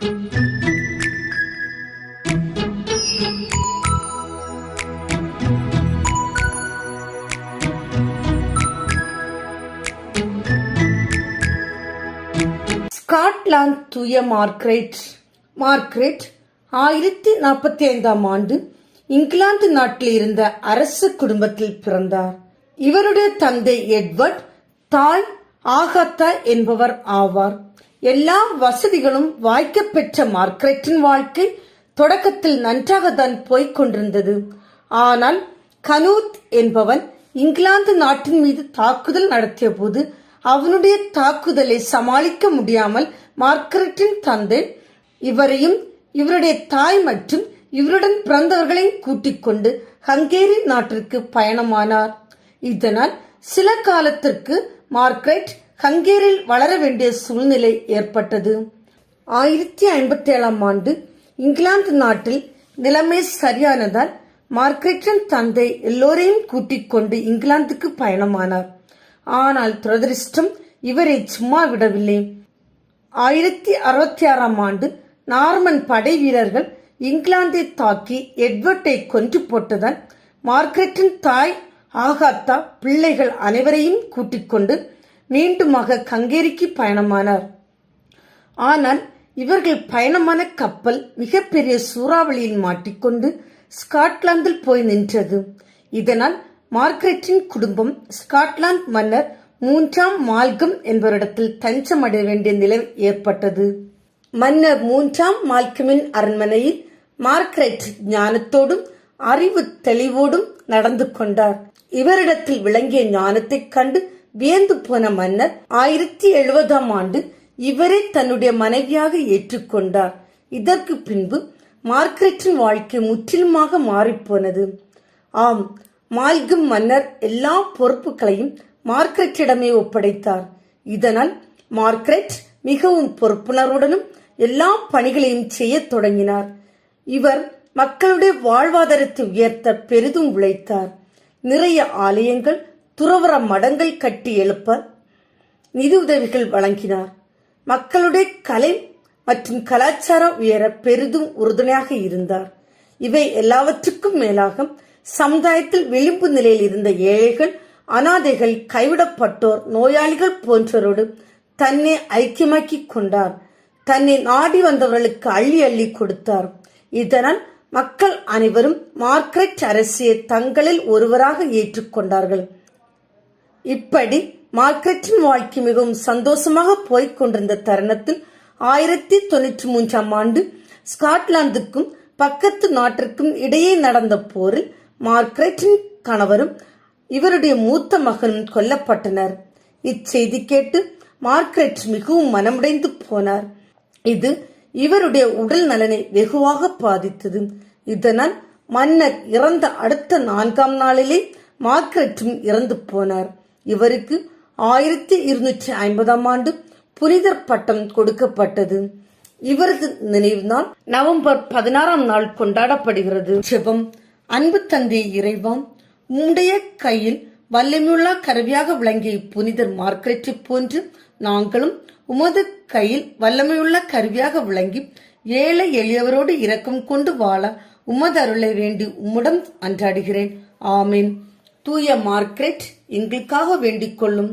Scotland தூய Margaret. Margaret ஆயிரத்தி நாற்பத்தி ஐந்தாம் ஆண்டு இங்கிலாந்து நாட்டில் இருந்த அரசு குடும்பத்தில் பிறந்தார். இவருடைய தந்தை எட்வர்ட் தாய் ஆகாத்தா என்பவர் ஆவார். எல்லா வசதிகளும் வாய்க்கப்பெற்ற மார்க்ரெட்டின் வாழ்க்கை தொடக்கத்தில் நன்றாகத்தான் போய்க் கொண்டிருந்தது. ஆனால் கனூத் என்பவன் இங்கிலாந்து நாட்டின் மீது தாக்குதல் நடத்திய போது அவனுடைய தாக்குதலை சமாளிக்க முடியாமல் மார்க்ரெட்டின் தந்தை இவரையும் இவருடைய தாய் மற்றும் இவருடன் பிறந்தவர்களையும் கூட்டிக் கொண்டு ஹங்கேரி நாட்டிற்கு பயணமானார். இதனால் சில காலத்திற்கு மார்க்ரெட் ஹங்கேரியில் வளர வேண்டிய சூழ்நிலை ஏற்பட்டது. ஆயிரத்தி ஐம்பத்தி ஏழாம் ஆண்டு இங்கிலாந்து நாட்டில் நிலைமை சரியானதால் மார்க்ரெட்டின் தந்தை எல்லோரையும் கூட்டிக் கொண்டு இங்கிலாந்துக்கு பயணமானார். ஆனால் துரதிருஷ்டம் இவரை சும்மா விடவில்லை. ஆயிரத்தி அறுபத்தி ஆறாம் ஆண்டு நார்மன் படை வீரர்கள் இங்கிலாந்தை தாக்கி எட்வர்ட்டை கொன்று போட்டதால் மார்க்ரெட்டின் தாய் ஆகாத்தா பிள்ளைகள் அனைவரையும் கூட்டிக் கொண்டு மீண்டுமாக கங்கேரிக்கு பயணமானார். ஆனால் இவர்கள் பயணமான கப்பல் மிகப்பெரிய சூறாவளியில் மாட்டிக்கொண்டு ஸ்காட்லாந்தில் போய் நின்றது. இதனால் மார்க்ரெட்டின் குடும்பம் ஸ்காட்லாந்து மன்னர் மூன்றாம் மால்கம் என்பவரிடத்தில் தஞ்சமடைய வேண்டிய நிலை ஏற்பட்டது. மன்னர் மூன்றாம் மால்கமின் அரண்மனையில் மார்க்ரெட் ஞானத்தோடும் அறிவு தெளிவோடும் நடந்து கொண்டார். இவரிடத்தில் விளங்கிய ஞானத்தைக் கண்டு வியந்து போன மன்னர் ஆயிரத்தி எழுபதாம் ஆண்டு இவரை தன்னுடைய மனைவியாக ஏற்றுக்கொண்டார். இதற்கு பின்பு மார்க்ரெட்டின் வாழ்க்கை முற்றிலுமாக மாறிப்போனது. ஆம் மால்கம் மன்னர் எல்லா பொறுப்புகளையும் மார்க்ரெட்டிடமே ஒப்படைத்தார். இதனால் மார்க்ரெட் மிகவும் பொறுப்புணர்வுடனும் எல்லா பணிகளையும் செய்யத் தொடங்கினார். இவர் மக்களுடைய வாழ்வாதாரத்தை உயர்த்த பெரிதும் உழைத்தார். நிறைய ஆலயங்கள் துறவற மடங்கள் கட்டி எழுப்ப நிதி உதவிகள் வழங்கினார். மக்களுடைய கலை மற்றும் கலாச்சாரம் உயர பெரிதும் உறுதுணையாக இருந்தார். இவை எல்லாவற்றுக்கும் மேலாக சமுதாயத்தில் விளிம்பு நிலையில் இருந்த ஏழைகள் அனாதைகள் கைவிடப்பட்டோர் நோயாளிகள் போன்றவரோடு தன்னை ஐக்கியமாக்கிக் கொண்டார். தன்னை நாடி வந்தவர்களுக்கு அள்ளி அள்ளி கொடுத்தார். இதனால் மக்கள் அனைவரும் மார்க்ரெட் அரசியை தங்களில் ஒருவராக ஏற்றுக்கொண்டார்கள். இப்படி மார்க்கெட்டின் வாழ்க்கை மிகவும் சந்தோஷமாக போய்க் கொண்டிருந்த தருணத்தில் ஆயிரத்தி தொண்ணூற்றி மூன்றாம் ஆண்டு ஸ்காட்லாந்துக்கும் பக்கத்து நாட்டிற்கும் இடையே நடந்த போரில் மார்க்ரெட்டின் கணவரும் இவருடைய மூத்த மகனும் கொல்லப்பட்டனர். இச்செய்தி கேட்டு மார்க்ரெட் மிகவும் மனமுடைந்து போனார். இது இவருடைய உடல் நலனை வெகுவாக பாதித்தது. இதனால் மன்னர் இறந்த அடுத்த நான்காம் நாளிலே மார்க்ரெட்டும் இறந்து போனார். இவருக்கு ஆயிரத்தி இருநூற்றி ஐம்பதாம் ஆண்டு புனிதர் பட்டம் கொடுக்கப்பட்டது. இவரது நினைவு நாள் நவம்பர் பதினாறாம் நாள் கொண்டாடப்படுகிறது. ஜெபம் அன்பு தந்தை இறைவான் உம்முடைய கையில் வல்லமையுள்ள கருவியாக விளங்கிய புனிதர் மார்க்ரெட்டை போன்று நாங்களும் உமது கையில் வல்லமையுள்ள கருவியாக விளங்கி ஏழை எளியவரோடு இரக்கம் கொண்டு வாழ உமது அருளை வேண்டி உம்முடன் அன்றாடுகிறேன். ஆமீன். தூய மார்க்ரெட் எங்களுக்காக வேண்டிக் கொள்ளும்